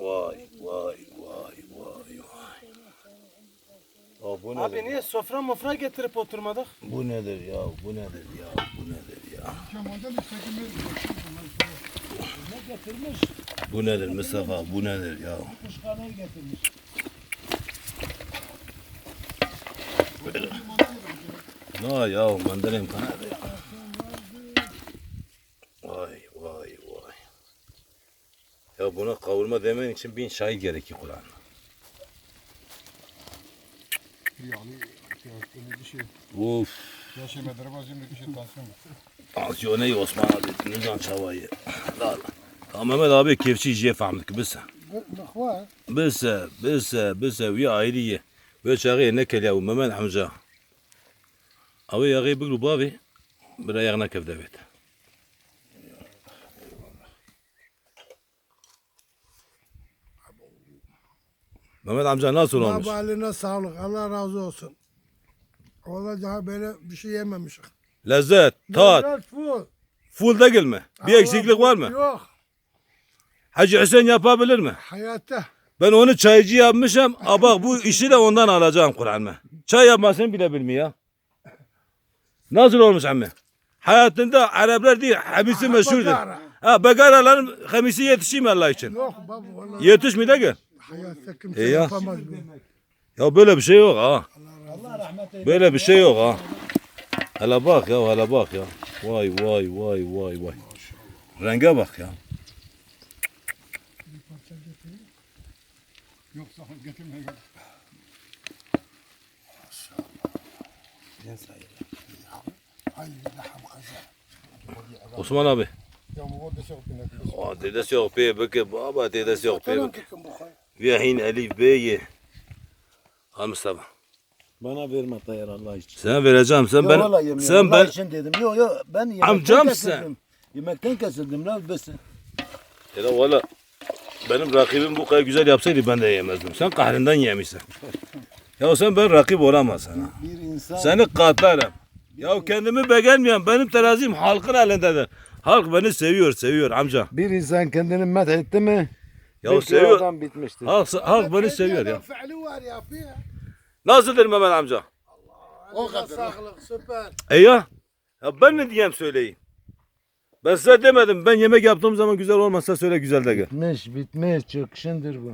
Vay vay vay vay vay. Ya bu nedir? Abi niye sofra mofra getirip oturmadık? Bu nedir ya? Bu nedir ya? Bu nedir ya? Ne getirmiş? Bu nedir Mustafa? Bu nedir ya? Kuşkanayı getirmiş. Ne ya? Mandalina kanadı ya. Vay vay vay. Ya buna kavurma demen için bin şahit gerekir Kur'an. Of. Yaşı medrabaz yemlik işi tansiyon. Tansiyon iyi Osman abi. Nizan çavayı. Tamam Mehmet abi kefçi yiyeceği fahmdik biz. Biz biz biz ve ayrıye. Ve şağı ne keliye Mehmet Hamza. Abi yağı bir grubu abi. Bir ayağına kevde beti. Mehmet amca nasıl olmuş? Baba eline sağlık. Allah razı olsun. Daha böyle bir şey yememişik. Lezzet, tat, Lezzet full. full değil mi? Bir Allah eksiklik var mı? Yok. Hacı Hüseyin yapabilir mi? Hayatta. Ben onu çaycı yapmışım. A bak bu işi de ondan alacağım Kur'an mı? Çay yapmasını bile bilmiyor. Nasıl olmuş emmi? Hayatında Araplar değil, hamisi meşhurdur. Begara. Ha, begaraların hamisi yetişeyim Allah için. Yok baba valla. Yetişmiyor da ki. Hayatta kimse E ya. yapamaz bunu. Ya böyle bir şey yok ha. Allah rahmet eylesin. Böyle bir şey yok ha. Hele bak ya, hele bak ya. Vay vay vay vay vay. Renge bak ya. Yoksa getirmeye gel. Ay laham kaza. Osman abi. Ya bu orada şey yapın. Aa, dedesi yok be, bakın baba dedesi yok be. Tamam Vihin Elif Bey'i. Al Mustafa. Bana verme Tayyar Allah için. Sana vereceğim. Sen ben Vallahi yemiyorum. sen Allah ben için dedim. Yok yok ben yemekten Amcam kesildim. sen. Yemekten kesildim lan besin. Ya valla benim rakibim bu kadar güzel yapsaydı ben de yemezdim. Sen kahrinden yemişsin. ya sen ben rakip olamazsın. ha. Bir insan Seni katlarım. Ya kendimi beğenmeyen benim terazim halkın elindedir. Halk beni seviyor, seviyor amca. bir insan kendini met etti mi? Ya seviyor. adam bitmiştir. Halk, halk beni seviyor ya. Fe'li var yapıyor. Nasıldır Mehmet amca? O kadar. Sağlık süper. E ya? Ya ben ne diyeyim söyleyin. Ben size demedim. Ben yemek yaptığım zaman güzel olmazsa söyle güzel de gel. Bitmiş bitmiş çöküşündür bu.